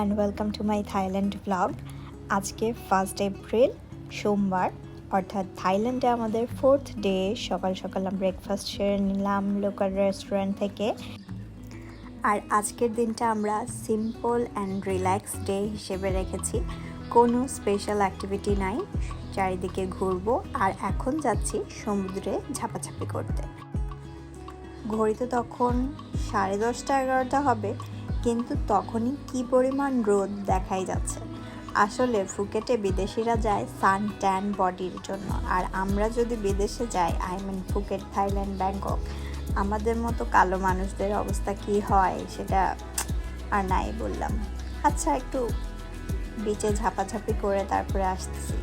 And welcome to my Thailand blog আজকে first April সোমবার, অর্থাৎ থাইল্যান্ডে আমাদের ফোর্থ ডে সকাল সকাল আমরা ব্রেকফাস্ট সেরে নিলাম লোকাল রেস্টুরেন্ট থেকে। আর আজকের দিনটা আমরা সিম্পল অ্যান্ড রিল্যাক্স ডে হিসেবে রেখেছি। কোনো স্পেশাল অ্যাক্টিভিটি নাই, চারিদিকে ঘুরবো, আর এখন যাচ্ছি সমুদ্রে ঝাপাঝাপি করতে। ঘড়িতে তখন সাড়ে দশটা এগারোটা হবে কিন্তু তখনই কি পরিমাণ রোদ দেখাই যাচ্ছে। আসলে ফুকেটে বিদেশিরা যায় সান ট্যান বডির জন্য। আর আমরা যদি বিদেশে যাই, I mean Phuket, Thailand, Bangkok, আমাদের মতো কালো মানুষদের অবস্থা কি হয় সেটা আর নাই বললাম। আচ্ছা একটু বিচে ঝাপাঝাপি করে তারপরে আসতেছি।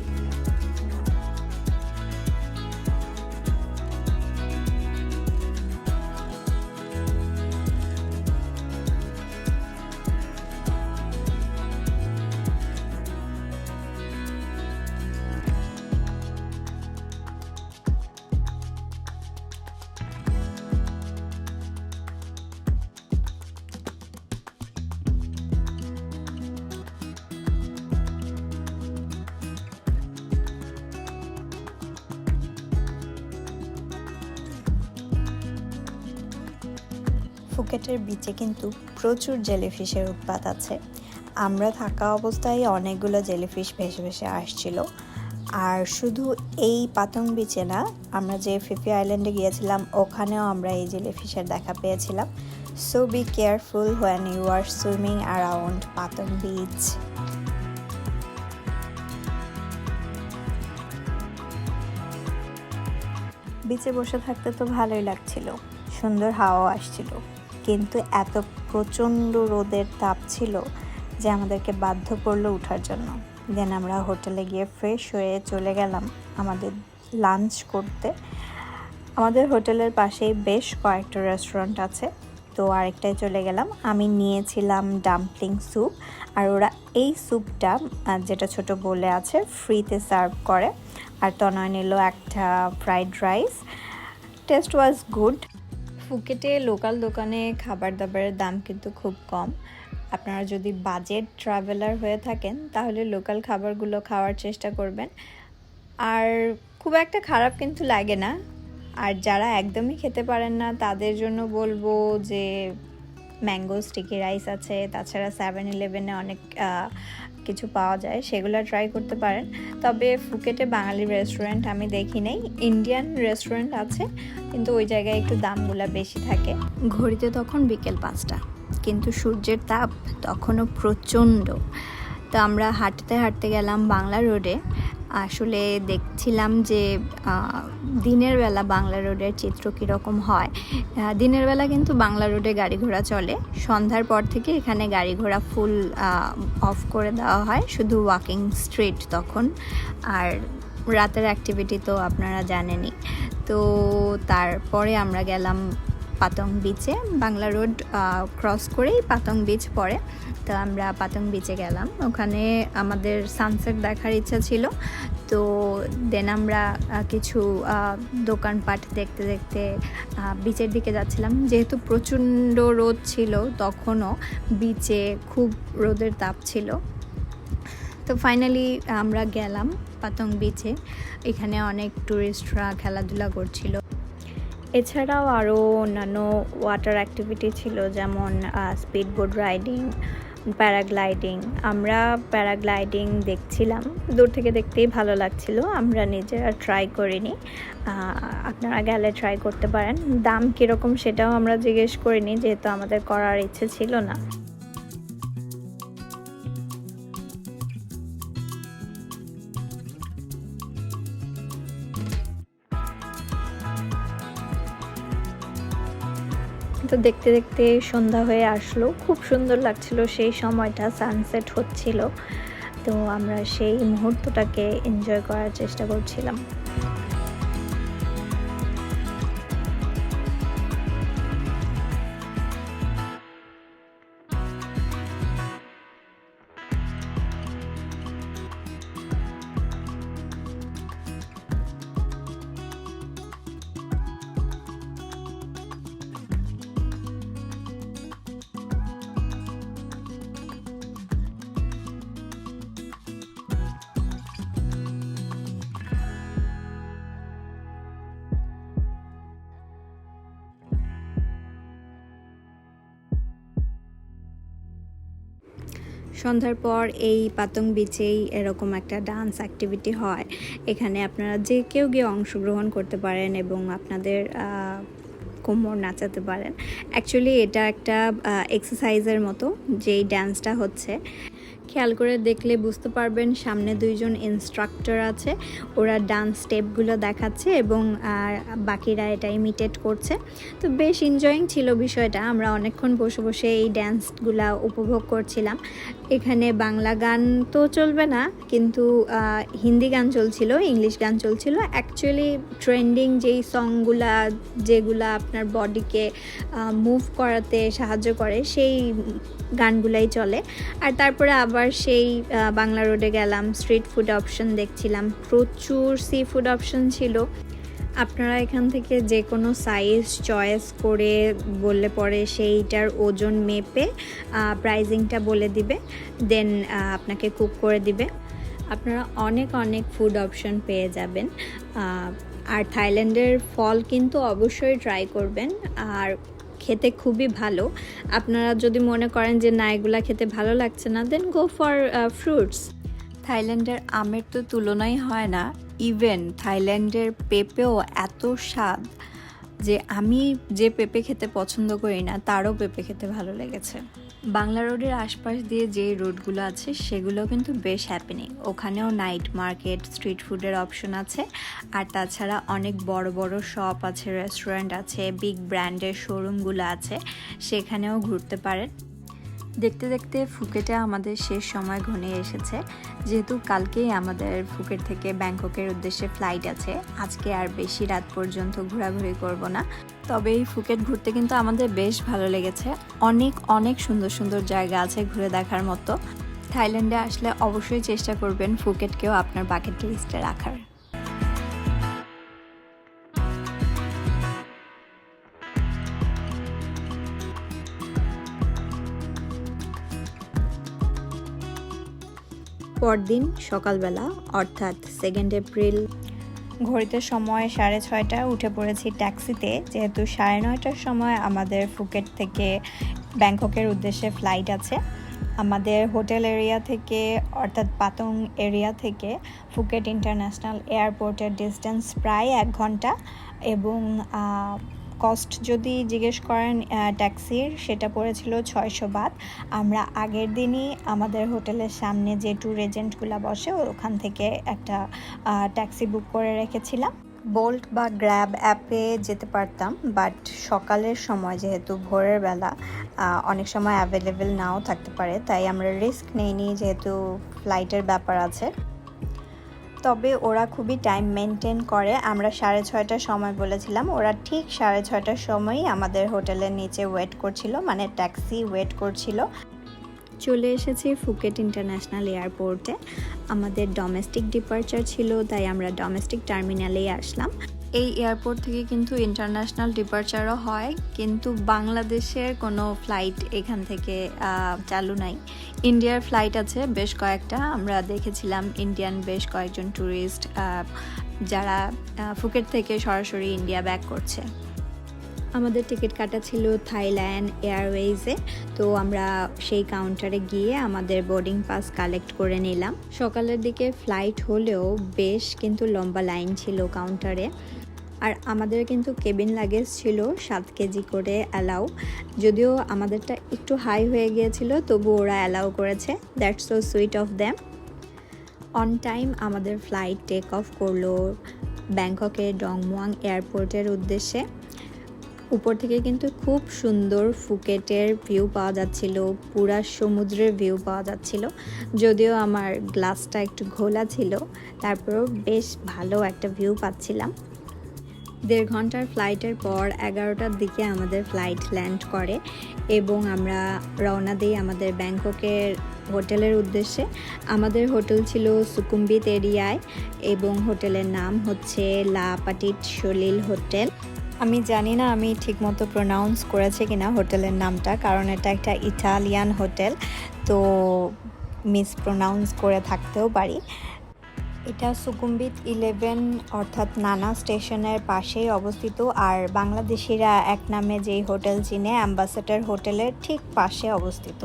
ফুকেটের বিচে কিন্তু প্রচুর জেলিফিশের উৎপাত আছে। আমরা থাকা অবস্থায় অনেকগুলো জেলিফিশ ভেসে ভেসে আসছিল। আর শুধু এই পাতং বিচে না, আমরা যে ফিফি আইল্যান্ডে গিয়েছিলাম, ওখানেও আমরা এই জেলিফিশের দেখা পেয়েছিলাম। So be careful when you are swimming around Patong beach বিচে বসে থাকতে তো ভালোই লাগছিল। সুন্দর হাওয়া আসছিল। কিন্তু এত প্রচণ্ড রোদের তাপ ছিল যে আমাদেরকে বাধ্য করল ওঠার জন্য। দেন আমরা হোটেলে গিয়ে ফ্রেশ হয়ে চলে গেলাম আমাদের লাঞ্চ করতে। আমাদের হোটেলের পাশেই বেশ কয়েকটা রেস্টুরেন্ট আছে। তো আরেকটায় চলে গেলাম। আমি নিয়েছিলাম ডাম্পলিং স্যুপ আর ওরা এই স্যুপটা যেটা ছোট বলে আছে ফ্রিতে সার্ভ করে। আর তনয় নিল একটা fried rice taste was good ফুকেটে local দোকানে খাবার দাবারের দাম কিন্তু খুব কম। আপনারা যদি বাজেট ট্রাভেলার হয়ে থাকেন, তাহলে লোকাল খাবারগুলো খাওয়ার চেষ্টা করবেন। আর খুব একটা খারাপ কিন্তু লাগে না। আর যারা একদমই খেতে পারেন না, তাদের জন্য বলব যে, ম্যাঙ্গো স্টিকি রাইস আছে, তাছাড়া সেভেন ইলেভেনে অনেক কিছু পাওয়া যায়, সেগুলো ট্রাই করতে পারেন। তবে ফুকেটে বাঙালি রেস্টুরেন্ট আমি দেখি নেই। ইন্ডিয়ান রেস্টুরেন্ট আছে, কিন্তু ওই জায়গায় একটু দামগুলো বেশি থাকে। ঘড়িতে তখন বিকেল পাঁচটা, কিন্তু সূর্যের তাপ তখনও প্রচণ্ড। তো আমরা হাঁটতে হাঁটতে গেলাম বাংলা রোডে। আসলে দেখছিলাম যে দিনের বেলা বাংলা রোডের চিত্র কীরকম হয়। দিনের বেলা কিন্তু বাংলা রোডে গাড়ি ঘোড়া চলে। সন্ধ্যার পর থেকে এখানে গাড়ি ঘোড়া ফুল অফ করে দেওয়া হয়। শুধু ওয়াকিং স্ট্রিট তখন। আর রাতের অ্যাক্টিভিটি তো আপনারা জানেনই। তো তারপরে আমরা গেলাম পাতং বিচে বাংলা রোড ক্রস করেই পাতং বিচ পড়ে। তো আমরা পাতং বিচে গেলাম। ওখানে আমাদের সানসেট দেখার ইচ্ছা ছিল। তো দেন আমরা কিছু দোকানপাট দেখতে দেখতে বিচের দিকে যাচ্ছিলাম। যেহেতু প্রচণ্ড রোদ ছিল, তখনও বিচে খুব রোদের তাপ ছিল। তো ফাইনালি আমরা গেলাম পাতং বিচে এখানে অনেক ট্যুরিস্টরা খেলাধুলা করছিল। এছাড়াও আরও অন্যান্য ওয়াটার অ্যাক্টিভিটি ছিল, যেমন স্পিড বোট রাইডিং প্যারাগ্লাইডিং আমরা প্যারাগ্লাইডিং দেখছিলাম। দূর থেকে দেখতেই ভালো লাগছিল। আমরা নিজেরা ট্রাই করিনি। আপনারা গেলে ট্রাই করতে পারেন। দাম কীরকম সেটাও আমরা জিজ্ঞেস করিনি, যেহেতু আমাদের করার ইচ্ছে ছিল না। তো দেখতে দেখতে সন্ধ্যা হয়ে আসলো। খুব সুন্দর লাগছিল সেই সময়টা সানসেট হচ্ছিল। তো আমরা সেই মুহূর্তটাকে এনজয় করার চেষ্টা করছিলাম। সন্ধ্যার পর এই পাতং বিচেই এরকম একটা ডান্স অ্যাক্টিভিটি হয়। এখানে আপনারা যে কেউ গিয়ে অংশগ্রহণ করতে পারেন এবং আপনাদের কোমর নাচাতে পারেন। অ্যাকচুয়ালি এটা একটা এক্সারসাইজের মতো, যেই ডান্সটা হচ্ছে। খেয়াল করে দেখলে বুঝতে পারবেন সামনে দুইজন ইনস্ট্রাক্টর আছে। ওরা ডান্স স্টেপগুলো দেখাচ্ছে এবং বাকিরা এটা ইমিটেট করছে। তো বেশ এনজয়িং ছিল বিষয়টা। আমরা অনেকক্ষণ বসে বসে এই ড্যান্সগুলা উপভোগ করছিলাম। এখানে বাংলা গান তো চলবে না, কিন্তু হিন্দি গান চলছিল, ইংলিশ গান চলছিল। অ্যাকচুয়ালি ট্রেন্ডিং যেই সংগুলা যেগুলা আপনার বডিকে মুভ করাতে সাহায্য করে, সেই গানগুলাই চলে। আর তারপরে আবার সেই বাংলা রোডে গেলাম স্ট্রিট ফুড অপশন দেখছিলাম, প্রচুর সি ফুড অপশন ছিল। আপনারা এখান থেকে যে কোনো সাইজ চয়েস করে বললে পরে সেইটার ওজন মেপে প্রাইজিংটা বলে দিবে দেন আপনাকে কুক করে দিবে। আপনারা অনেক অনেক ফুড অপশন পেয়ে যাবেন। আর থাইল্যান্ডের ফল কিন্তু অবশ্যই ট্রাই করবেন। আর খেতে খুবই ভালো। আপনারা যদি মনে করেন যে না, এগুলা খেতে ভালো লাগছে না দেন গো ফর ফ্রুটস থাইল্যান্ডের আমের তো তুলনাই হয় না। ইভেন থাইল্যান্ডের পেঁপেও এত স্বাদ যে আমি যে পেঁপে খেতে পছন্দ করি না, তারও পেঁপে খেতে ভালো লেগেছে। বাংলা রোডের আশপাশ দিয়ে যে রোডগুলো আছে, সেগুলো কিন্তু বেশ হ্যাপেনিং ওখানেও নাইট মার্কেট স্ট্রিট ফুডের অপশন আছে। আর তাছাড়া অনেক বড় বড় শপ আছে রেস্টুরেন্ট আছে বিগ ব্র্যান্ডের শোরুমগুলো আছে। সেখানেও ঘুরতে পারেন। দেখতে দেখতে ফুকেটে আমাদের শেষ সময় ঘনিয়ে এসেছে। যেহেতু কালকেই আমাদের ফুকেট থেকে ব্যাংককের উদ্দেশ্যে ফ্লাইট আছে, আজকে আর বেশি রাত পর্যন্ত ঘোরাঘুরি করব না। তবে এই ফুকেট ঘুরতে কিন্তু আমাদের বেশ ভালো লেগেছে। অনেক অনেক সুন্দর সুন্দর জায়গা আছে ঘুরে দেখার মতো। থাইল্যান্ডে আসলে অবশ্যই চেষ্টা করবেন ফুকেটকেও আপনার বাকেট লিস্টে রাখার। পরদিন সকালবেলা, অর্থাৎ সেকেন্ড এপ্রিল ঘড়িতে সময় সাড়ে ছয়টা, উঠে পড়েছি ট্যাক্সিতে। যেহেতু সাড়ে নয়টার সময় আমাদের ফুকেট থেকে ব্যাংককের উদ্দেশ্যে ফ্লাইট আছে। আমাদের হোটেল এরিয়া থেকে, অর্থাৎ পাতং এরিয়া থেকে ফুকেট ইন্টারন্যাশনাল এয়ারপোর্টের ডিস্টেন্স প্রায় এক ঘণ্টা এবং কস্ট যদি জিজ্ঞেস করেন ট্যাক্সির, সেটা পড়েছিল ছয়শো বাদ আমরা আগের দিনই আমাদের হোটেলের সামনে যে ট্যুর এজেন্টগুলো বসে ওখান থেকে একটা ট্যাক্সি বুক করে রেখেছিলাম। বোল্ট বা গ্র্যাব অ্যাপে যেতে পারতাম বাট সকালের সময় যেহেতু ভোরের বেলা অনেক সময় অ্যাভেলেবেল নাও থাকতে পারে, তাই আমরা রিস্ক নেইনি যেহেতু ফ্লাইটের ব্যাপার আছে। তবে ওরা খুবই টাইম মেনটেন করে। আমরা সাড়ে ছয়টার সময় বলেছিলাম, ওরা ঠিক সাড়ে ছয়টার সময়ই আমাদের হোটেলের নিচে ওয়েট করছিল মানে ট্যাক্সি ওয়েট করছিল। চলে এসেছি ফুকেট ইন্টারন্যাশনাল এয়ারপোর্টে আমাদের ডোমেস্টিক ডিপার্চার ছিল, তাই আমরা ডোমেস্টিক টার্মিনালেই আসলাম। এই এয়ারপোর্ট থেকে কিন্তু ইন্টারন্যাশনাল ডিপার্চারও হয়, কিন্তু বাংলাদেশের কোনো ফ্লাইট এখান থেকে চালু নাই। ইন্ডিয়ার ফ্লাইট আছে বেশ কয়েকটা, আমরা দেখেছিলাম ইন্ডিয়ান বেশ কয়েকজন ট্যুরিস্ট যারা ফুকেট থেকে সরাসরি ইন্ডিয়া ব্যাক করছে। আমাদের টিকিট কাটা ছিল থাইল্যান্ড এয়ারওয়েজে, তো আমরা সেই কাউন্টারে গিয়ে আমাদের বোর্ডিং পাস কালেক্ট করে নিলাম। সকালের দিকে ফ্লাইট হলেও বেশ কিন্তু লম্বা লাইন ছিল কাউন্টারে আর আমাদের কিন্তু কেবিন লাগেজ ছিল সাত কেজি করে অ্যালাউ যদিও আমাদেরটা একটু হাই হয়ে গিয়েছিল, তবু ওরা অ্যালাউ করেছে। That's so sweet of them on time আমাদের ফ্লাইট টেক অফ করল ব্যাংককের ডংমুয়াং এয়ারপোর্টের উদ্দেশ্যে। উপর থেকে কিন্তু খুব সুন্দর ফুকেটের ভিউ পাওয়া যাচ্ছিল, পুরা সমুদ্রের ভিউ পাওয়া যাচ্ছিল। যদিও আমার গ্লাসটা একটু ঘোলা ছিল, তারপরেও বেশ ভালো একটা ভিউ পাচ্ছিলাম। দেড় ঘণ্টার ফ্লাইটের পর এগারোটার দিকে আমাদের ফ্লাইট ল্যান্ড করে এবং আমরা রওনা দিই আমাদের ব্যাংককের হোটেলের উদ্দেশ্যে। আমাদের হোটেল ছিল সুকুম্বিত এরিয়ায় এবং হোটেলের নাম হচ্ছে লা পাটিট সলিল হোটেল। আমি জানি না আমি ঠিকমতো প্রোনাউন্স করেছি কিনা হোটেলের নামটা, কারণ এটা একটা ইটালিয়ান হোটেল, তো মিস প্রোনাউন্স করে থাকতেও পারি। এটা সুকুম্বিত ইলেভেন অর্থাৎ নানা স্টেশনের পাশেই অবস্থিত, আর বাংলাদেশিরা এক নামে যেই হোটেল চিনে, অ্যাম্বাসেডার হোটেলের ঠিক পাশে অবস্থিত।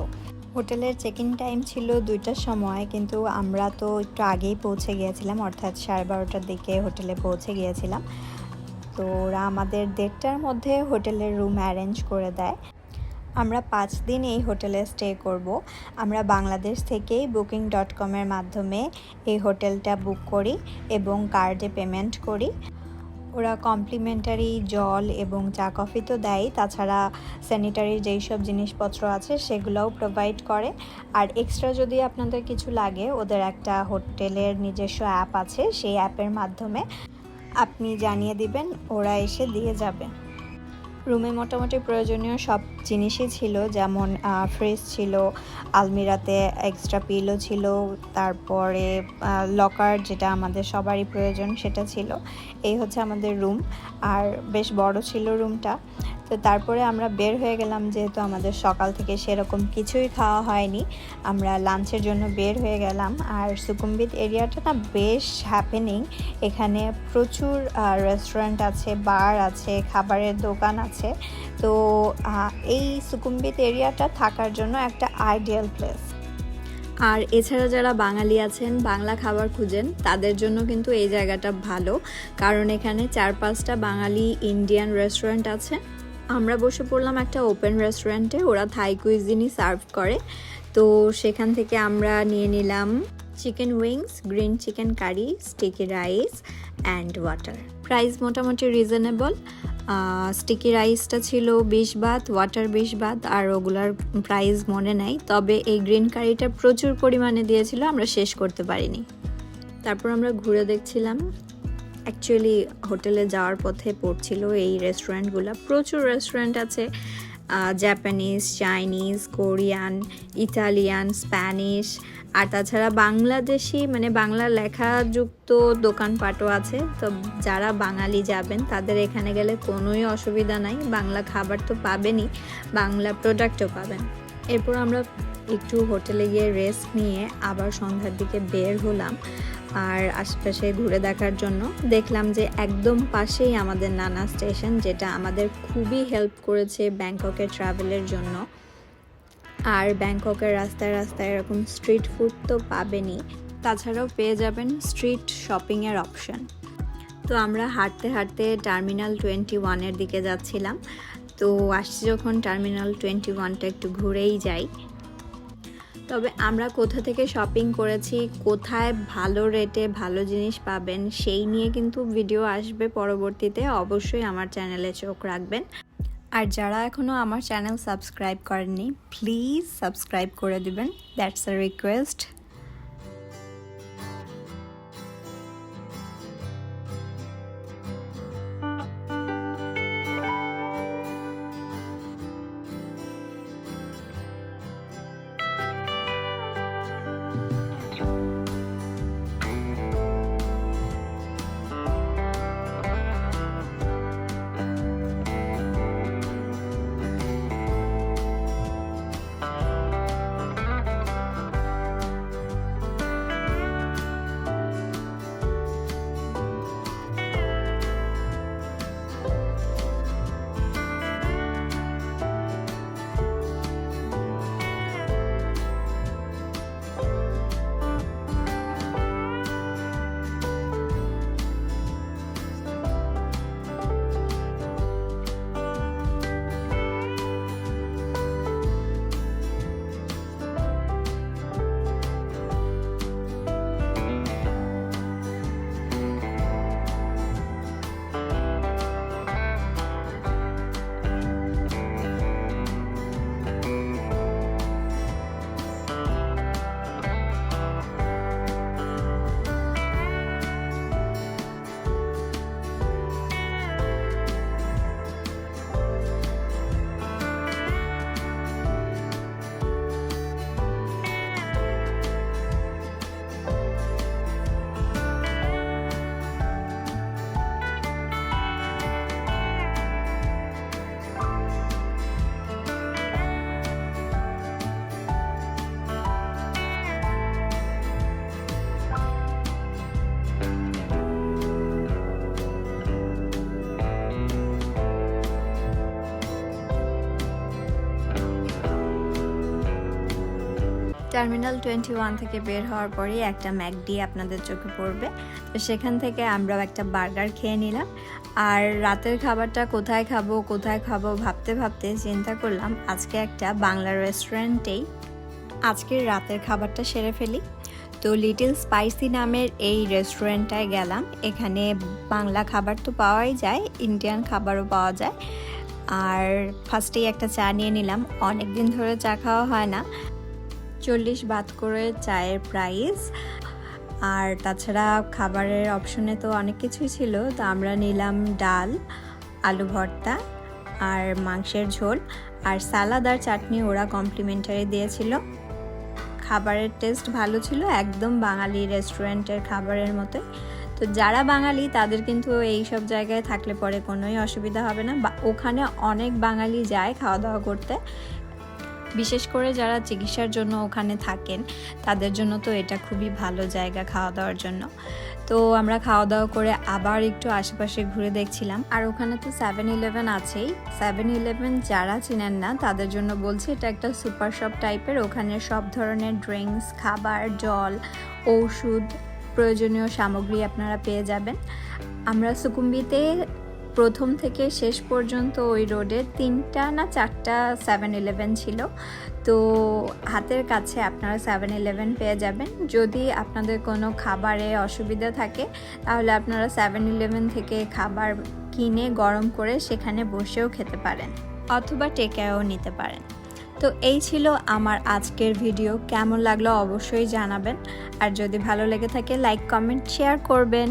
হোটেলের চেক ইন টাইম ছিল দুইটার সময়, কিন্তু আমরা তো একটু আগেই পৌঁছে গিয়েছিলাম, অর্থাৎ সাড়ে বারোটার দিকে হোটেলে পৌঁছে গিয়েছিলাম। তো ওরা আমাদের দেড়টার মধ্যে হোটেলের রুম অ্যারেঞ্জ করে দেয়। আমরা পাঁচ দিন এই হোটেলে স্টে করব। আমরা বাংলাদেশ থেকেই বুকিং ডট কমের মাধ্যমে এই হোটেলটা বুক করি এবং কার্ডে পেমেন্ট করি। ওরা কমপ্লিমেন্টারি জল এবং চা কফি তো দেয় তাছাড়া স্যানিটারি যেই সব জিনিসপত্র আছে সেগুলোও প্রোভাইড করে। আর এক্সট্রা যদি আপনাদের কিছু লাগে, ওদের একটা হোটেলের নিজস্ব অ্যাপ আছে, সেই অ্যাপের মাধ্যমে আপনি জানিয়ে দিবেন, ওরা এসে দিয়ে যাবে। রুমে মোটামুটি প্রয়োজনীয় সব জিনিসই ছিল, যেমন ফ্রিজ ছিল, আলমিরাতে এক্সট্রা পিলো ছিল, তারপরে লকার যেটা আমাদের সবারই প্রয়োজন সেটা ছিল। এই হচ্ছে আমাদের রুম আর বেশ বড় ছিল রুমটা তো তারপরে আমরা বের হয়ে গেলাম যেহেতু আমাদের সকাল থেকে সেরকম কিছুই খাওয়া হয়নি। আমরা লাঞ্চের জন্য বের হয়ে গেলাম আর সুকুম্বিত এরিয়াটা না বেশ হ্যাপেনিং এখানে প্রচুর রেস্টুরেন্ট আছে, বার আছে, খাবারের দোকান আছে। তো এই সুকুম্বিত এরিয়াটা থাকার জন্য একটা আইডিয়াল প্লেস আর এছাড়া যারা বাঙালি আছেন, বাংলা খাবার খুঁজেন, তাদের জন্য কিন্তু এই জায়গাটা ভালো। কারণ এখানে চার পাঁচটা বাঙালি ইন্ডিয়ান রেস্টুরেন্ট আছে। আমরা বসে পড়লাম একটা ওপেন রেস্টুরেন্টে ওরা থাই কুইজিনই সার্ভ করে। তো সেখান থেকে আমরা নিয়ে নিলাম chicken wings green chicken curry sticky rice and water price মোটামুটি রিজনেবল স্টিকি রাইসটা ছিল বিশ বাত ওয়াটার বিশ বাত আর ওগুলার প্রাইস মনে নেই। তবে এই গ্রিন কারিটা প্রচুর পরিমাণে দিয়েছিল, আমরা শেষ করতে পারিনি। তারপর আমরা ঘুরে দেখছিলাম অ্যাকচুয়ালি হোটেলে যাওয়ার পথে পড়ছিল এই রেস্টুরেন্টগুলো প্রচুর রেস্টুরেন্ট আছে Japanese Chinese Korean Italian Spanish আর তাছাড়া বাংলাদেশি মানে বাংলা লেখাযুক্ত দোকানপাটও আছে। তো যারা বাঙালি যাবেন, তাদের এখানে গেলে কোনোই অসুবিধা নাই। বাংলা খাবার তো পাবেনই, বাংলা প্রোডাক্টও পাবেন। এরপর আমরা একটু হোটেলে গিয়ে রেস্ট নিয়ে আবার সন্ধ্যার দিকে বের হলাম। আর আশেপাশে ঘুরে দেখার জন্য দেখলাম যে একদম পাশেই আমাদের নানা স্টেশন, যেটা আমাদের খুবই হেল্প করেছে ব্যাংককের ট্রাভেলের জন্য। আর ব্যাংককের রাস্তায় রাস্তায় এরকম স্ট্রিট ফুড তো পাবেনই। তাছাড়াও পেয়ে যাবেন স্ট্রিট শপিংয়ের অপশন। তো আমরা হাঁটতে হাঁটতে টার্মিনাল টোয়েন্টি ওয়ানের দিকে যাচ্ছিলাম। তো আসছি যখন টার্মিনাল টোয়েন্টি ওয়ানটা একটু ঘুরেই যাই। তবে আমরা কোথা থেকে শপিং করেছি, কোথায় ভালো রেটে ভালো জিনিস পাবেন, সেই নিয়ে কিন্তু ভিডিও আসবে পরবর্তীতে। অবশ্যই আমার চ্যানেলে চোখ রাখবেন। আর যারা এখনও আমার চ্যানেল সাবস্ক্রাইব করেননি প্লিজ সাবস্ক্রাইব করে দিবেন। That's a request terminal twenty one থেকে বের হওয়ার পরেই একটা ম্যাকডি আপনাদের চোখে পড়বে। তো সেখান থেকে আমরাও একটা বার্গার খেয়ে নিলাম। আর রাতের খাবারটা কোথায় খাব কোথায় খাব ভাবতে ভাবতে চিন্তা করলাম, আজকে একটা বাংলা রেস্টুরেন্টেই আজকের রাতের খাবারটা সেরে ফেলি। তো লিটল স্পাইসি নামের এই রেস্টুরেন্টটায় গেলাম। এখানে বাংলা খাবার তো পাওয়াই যায় ইন্ডিয়ান খাবারও পাওয়া যায়। আর ফার্স্টেই একটা চা নিয়ে নিলাম। অনেক দিন ধরে চা খাওয়া হয় না। চল্লিশ বাদ করে চায়ের প্রাইস আর তাছাড়া খাবারের অপশনে তো অনেক কিছুই ছিল। তো আমরা নিলাম ডাল, আলু ভর্তা আর মাংসের ঝোল। আর সালাদ আর চাটনি ওরা কমপ্লিমেন্টারি দিয়েছিল। খাবারের টেস্ট ভালো ছিল, একদম বাঙালি রেস্টুরেন্টের খাবারের মতোই। তো যারা বাঙালি, তাদের কিন্তু এই সব জায়গায় থাকলে পরে কোনোই অসুবিধা হবে না। ওখানে অনেক বাঙালি যায় খাওয়া দাওয়া করতে। বিশেষ করে যারা চিকিৎসার জন্য ওখানে থাকেন, তাদের জন্য তো এটা খুবই ভালো জায়গা খাওয়া দাওয়ার জন্য। তো আমরা খাওয়া দাওয়া করে আবার একটু আশেপাশে ঘুরে দেখছিলাম। আর ওখানে তো সেভেন ইলেভেন আছেই। সেভেন ইলেভেন যারা চিনেন না, তাদের জন্য বলছি এটা একটা সুপার শপ টাইপের ওখানে সব ধরনের ড্রিঙ্কস খাবার, জল ওষুধ প্রয়োজনীয় সামগ্রী আপনারা পেয়ে যাবেন। আমরা সুকুম্বিতে প্রথম থেকে শেষ পর্যন্ত ওই রোডে তিনটা না চারটা সেভেন ইলেভেন ছিল। তো হাতের কাছে আপনারা সেভেন ইলেভেন পেয়ে যাবেন। যদি আপনাদের কোনো খাবারে অসুবিধা থাকে, তাহলে আপনারা সেভেন ইলেভেন থেকে খাবার কিনে গরম করে সেখানে বসেও খেতে পারেন অথবা টেকেও নিতে পারেন। তো এই ছিল আমার আজকের ভিডিও। কেমন লাগল অবশ্যই জানাবেন। আর যদি ভালো লেগে থাকে লাইক কমেন্ট শেয়ার করবেন।